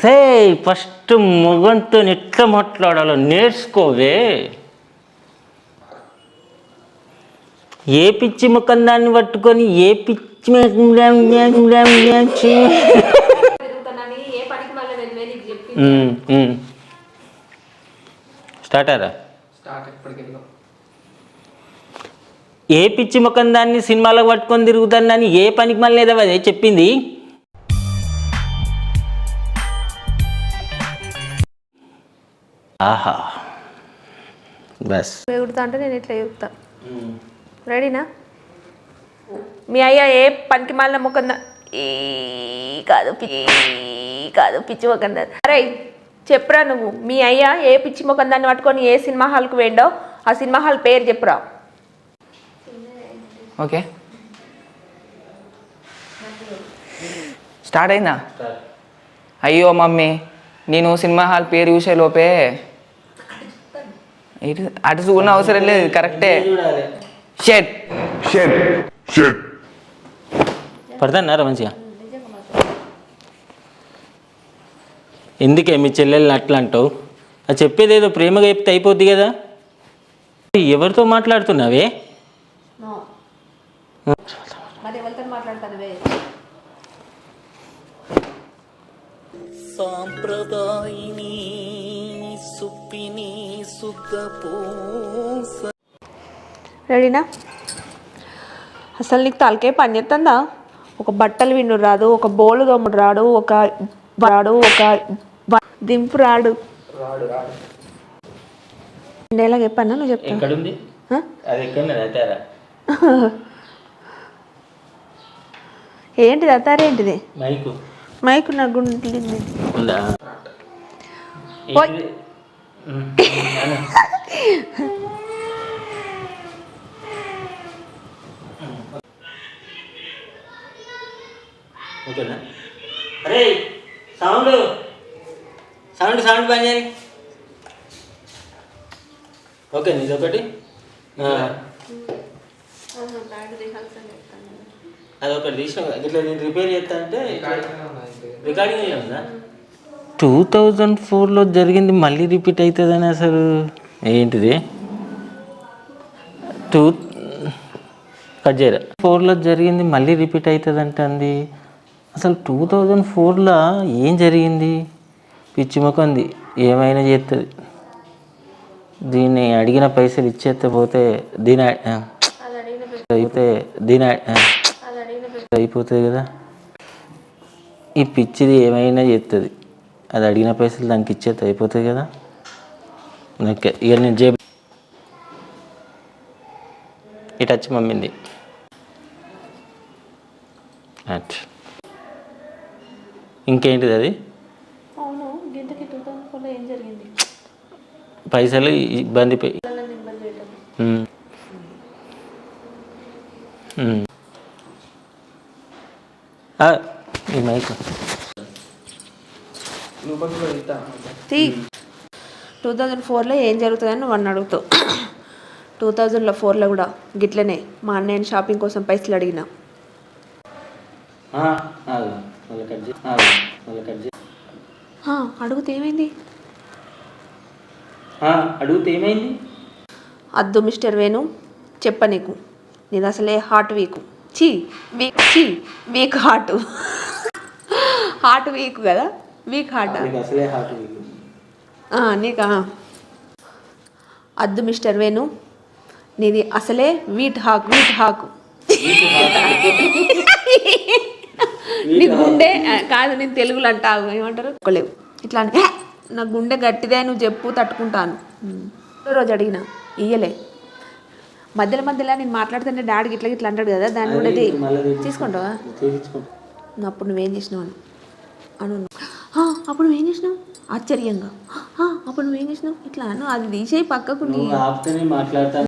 సే first మొగంతో ఎట్లా మాట్లాడాలో నేర్చుకోవే. ఏ పిచ్చి ముఖం దాన్ని పట్టుకొని ఏ పిచ్చి స్టార్ట్ వెళ్ళాం ఏ పిచ్చి ముఖం దాన్ని సినిమాలకు పట్టుకొని తిరుగుతానని ఏ పనికి మళ్ళీ ఏదో అదే చెప్పింది? ఆహా. బస్. ఎగురుతా అంటే నేను ఇట్లా ఎగురుతా. రెడీనా మీ అయ్య ఏ పనికి మాలిన ముఖం ఈ కాదు కాదు పిచ్చి ముఖం దా- అరే చెప్పురా నువ్వు. మీ అయ్య ఏ పిచ్చి ముఖం దాన్ని పట్టుకొని ఏ సినిమా హాల్కి వేయండో ఆ సినిమా హాల్ పేరు చెప్పురా. ఓకే. స్టార్ట్ అయిందా? అయ్యో మమ్మీ నేను సినిమా హాల్ పేరు చూసే లోపే అటు చూడని అవసరం లేదు కరెక్టే షెట్ Shit. Shit. పడతాన్నారా మంచిగా ఎందుకే మీ చెల్లెల్ని అట్లా అంటావు అది చెప్పేది ఏదో ప్రేమగా చెప్తే అయిపోద్ది కదా ఎవరితో మాట్లాడుతున్నావే సాంప్రదాయిని సుప్పిని రెడీనా? అసలు నీకు తలకే పని చేస్తుందా ఒక బట్టలు విండు రాదు ఒక బోలు దొమ్ముడు రాడు ఒక రాడు ఒక దింపు రాడు ఎలా చెప్పాను నువ్వు చెప్తా ఎక్కడుంది? హ? అది ఎక్కడ ఏంటిది? అత్తారేంటిది మైకు. మైకు నా గుండె ఉందా? ఓకేనా? అరే సౌండ్. సౌండ్ సౌండ్ పని చేయండి ఓకే నీది ఒకటి. అది ఒకటి తీసిన ఇట్లా నేను రిపేర్ చేస్తా అంటే రికార్డింగ్ ఉందా? టూ థౌజండ్ ఫోర్లో జరిగింది మళ్ళీ రిపీట్ అవుతుందని అసలు ఏంటిది? టూ కట్ చేయరా? ఫోర్లో జరిగింది మళ్ళీ రిపీట్ అవుతుంది అంటుంది అసలు టూ థౌజండ్ ఫోర్లో ఏం జరిగింది? పిచ్చి మొక్కంది ఏమైనా చేస్తుంది దీన్ని అడిగిన పైసలు ఇచ్చేస్తే పోతే దీని అయితే దీని అయిపోతుంది కదా? ఈ పిచ్చిది ఏమైనా చేస్తుంది అది అడిగిన పైసలు దానికి ఇచ్చేది అయిపోతుంది కదా? ఓకే ఇక నేను జేబు ఇటు వచ్చి మమ్మింది. అట్. ఇంకేంటిది అది? పైసలు ఇబ్బంది ఈ మైక్. తీ టూ థౌజండ్ ఫోర్లో ఏం జరుగుతుందని అన్న అడుగుతావు టూ థౌజండ్లో ఫోర్లో కూడా గిట్లనే మా అన్నయ్య షాపింగ్ కోసం పైసలు అడిగిన ఆ, ఆగు. మళ్ళీ కట్ చేయి. ఆగు. మళ్ళీ కట్ చేయి. "హా, అడిగితే ఏమైంది అడిగితే ఏమైంది అద్దు మిస్టర్ వేణు చెప్ప నీకు నీది అసలే హార్ట్ వీక్ చీ వీక్ చీ వీక్ హార్ట్ హార్ట్ వీక్ కదా వీక్ హార్ట్. నీకు అసలే హార్ట్ నీకా అద్దు మిస్టర్ వేణు నీది అసలే వీట్ హాక్ వీట్ హాక్. నీ గుండె కాదు నేను తెలుగులో అంటావు ఏమంటారు? ఒక్కలేవు. ఇట్లా అంటే, "హే, నా గుండె గట్టిదే నువ్వు చెప్పు తట్టుకుంటాను. రోజు అడిగిన ఇయ్యలే. మధ్యలో మధ్యలో నేను మాట్లాడుతుంటే డాడీకి ఇట్లా ఇట్లా అంటాడు కదా దాన్ని కూడా తీసుకుంటావా? అప్పుడు నువ్వేం చేసినావు అని. అను "హా, అప్పుడు నువ్వేం చేసినావు? ఆశ్చర్యంగా. "హా, అప్పుడు నువ్వేం చేసినావు? ఇట్లా అను అది తీసేయి పక్కకు నీ ఆపితేనే మాట్లాడతాను.